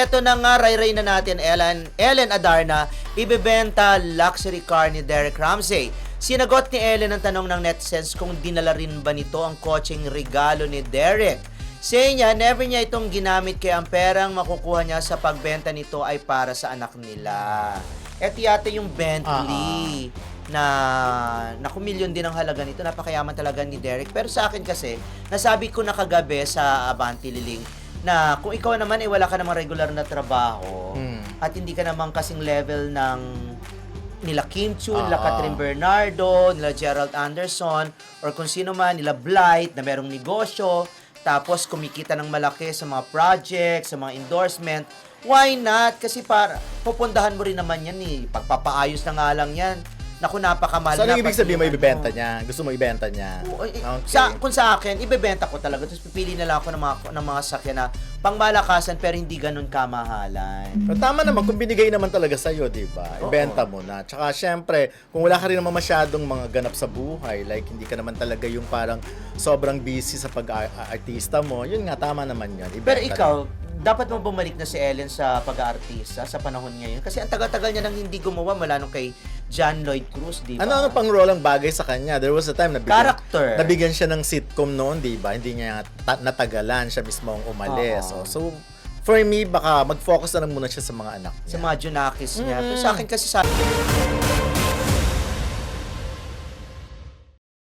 eto na nga, ray na natin, Ellen, Ellen Adarna, ibebenta luxury car ni Derek Ramsey. Sinagot ni Ellen ang tanong ng netizens kung dinala rin ba nito ang kotseng regalo ni Derek. Say niya, never niya itong ginamit kaya ang perang makukuha niya sa pagbenta nito ay para sa anak nila. Eto yata yung Bentley na naku milyon din ang halaga nito. Napakayaman talaga ni Derek. Pero sa akin kasi, nasabi ko na kagabi sa Avanti Liling na kung ikaw naman ay wala ka namang regular na trabaho Mm. at hindi ka namang kasing level ng nila Kim Chu, nila Oo. Catherine Bernardo, nila Gerald Anderson, or kung sino man, nila Blight, na merong negosyo, tapos kumikita ng malaki sa mga projects, sa mga endorsement, why not? Kasi para, pupundahan mo rin naman yan eh. Pagpapaayos na nga lang yan. Naku, napakamahal So, anong ibig sabihin mo ibibenta niya? Gusto mo ibenta niya? Oo, eh, Okay. sa, kung sa akin, ibebenta ko talaga. Tapos pipili na lang ako ng mga, ng mga sakyan na pangmalakasan pero hindi ganun kamahalan. Pero tama naman, kung binigay naman talaga sa'yo, di ba? Oo. Ibenta mo na. Tsaka, syempre, kung wala ka rin naman masyadong mga ganap sa buhay, like, hindi ka naman talaga yung parang sobrang busy sa pag-artista mo, yun nga, tama naman yun. Ibenta Pero na. ikaw, dapat mo bumalik na si Ellen sa pag-aartista sa panahon ngayon? Kasi ang tagal-tagal niya nang hindi gumawa mula nung kay John Lloyd Cruz, di ba? Ano-ano pang role ang bagay sa kanya? There was a time na bigyan, Character. nabigyan siya ng sitcom noon, di ba? Hindi niya ta- natagalan, siya mismo ang umalis. Oo. So, so, for me, baka mag-focus na lang muna siya sa mga anak niya. Sa mga Junakis niya. Pero sa akin kasi sa